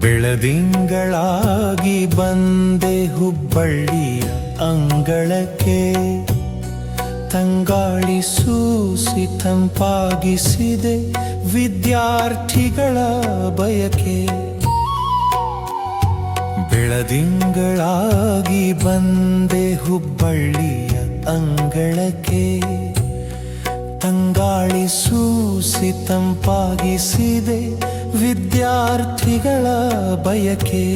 ಬೆಳದಿಂಗಳಾಗಿ ಬಂದೆ ಹುಬ್ಬಳ್ಳಿಯ ಅಂಗಳಕ್ಕೆ. ತಂಗಾಳಿ ಸೂಸಿ ತಂಪಾಗಿಸಿದೆ ವಿದ್ಯಾರ್ಥಿಗಳ ಬಯಕೆ. ಬೆಳದಿಂಗಳಾಗಿ ಬಂದೆ ಹುಬ್ಬಳ್ಳಿಯ ಅಂಗಳಕ್ಕೆ. ತಂಗಾಳಿ ಸೂಸಿ ತಂಪಾಗಿಸಿದೆ ವಿದ್ಯಾರ್ಥಿಗಳ ಬಯಕೆ.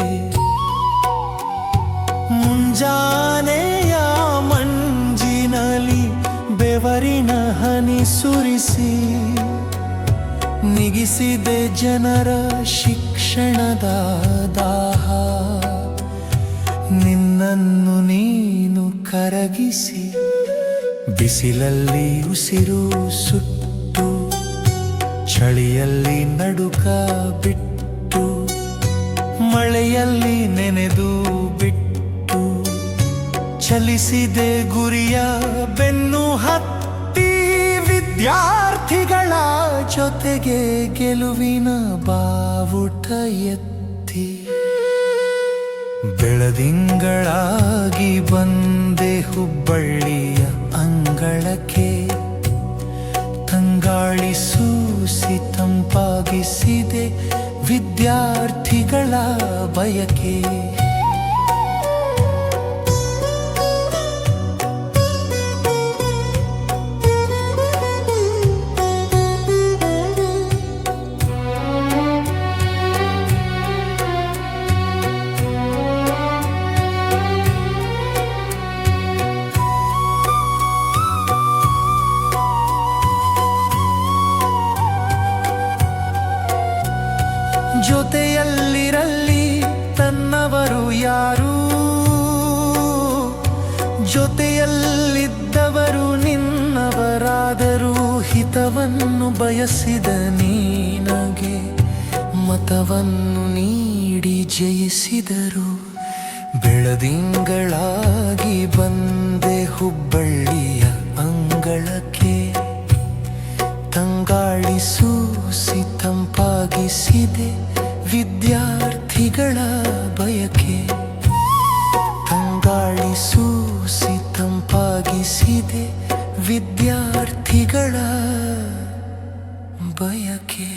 ಮುಂಜಾನೆಯ ಮಂಜಿನಲಿ ಬೆವರಿನ ಹನಿ ಸುರಿಸಿ. ನಿಗಿಸಿದೆ ಜನರ ಶಿಕ್ಷಣದ ದಾಹ. ನಿನ್ನನ್ನು ನೀನು ಕರಗಿಸಿ. ಬಿಸಿಲಲ್ಲಿ ಉಸಿರು ಸುಟ್ಟು ಚಳಿಯಲ್ಲಿ ನಡುಕ ಬಿಟ್ಟು, ಮಳೆಯಲ್ಲಿ ನೆನೆದು ಬಿಟ್ಟು, ಚಲಿಸಿದೆ ಗುರಿಯ ಬೆನ್ನು ಹತ್ತಿ ವಿದ್ಯಾರ್ಥಿಗಳ ಜೊತೆಗೆ ಗೆಲುವಿನ ಬಾವುಟ ಎತ್ತಿ. ಬೆಳದಿಂಗಳಾಗಿ ಬಂದೆ ಹುಬ್ಬಳ್ಳಿಯ ಅಂಗಳಕ್ಕೆ, ತಂಗಾಳಿ ಸೂಸಿ ತಂಪಾಗಿಸಿದೆ ವಿದ್ಯಾರ್ಥಿಗಳ ಬಯಕೆ. ಜೊತೆಯಲ್ಲಿರಲಿ ತನ್ನವರು ಯಾರು? ಜೊತೆಯಲ್ಲಿದ್ದವರು ನಿನ್ನವರಾದರೂ ಹಿತವನ್ನು ಬಯಸಿದ ನೀನಗೆ ಮತವನ್ನು ನೀಡಿ ಜಯಿಸಿದರು. ಬೆಳದಿಂಗಳಾಗಿ ಬಂದೆ. ಸೂಸಿ ತಂಪಾಗಿಸಿದೆ ವಿದ್ಯಾರ್ಥಿಗಳ ಬಯಕೆ. ತಂಗಾಳಿ ಸೂಸಿ ತಂಪಾಗಿಸಿದೆ ವಿದ್ಯಾರ್ಥಿಗಳ ಬಯಕೆ.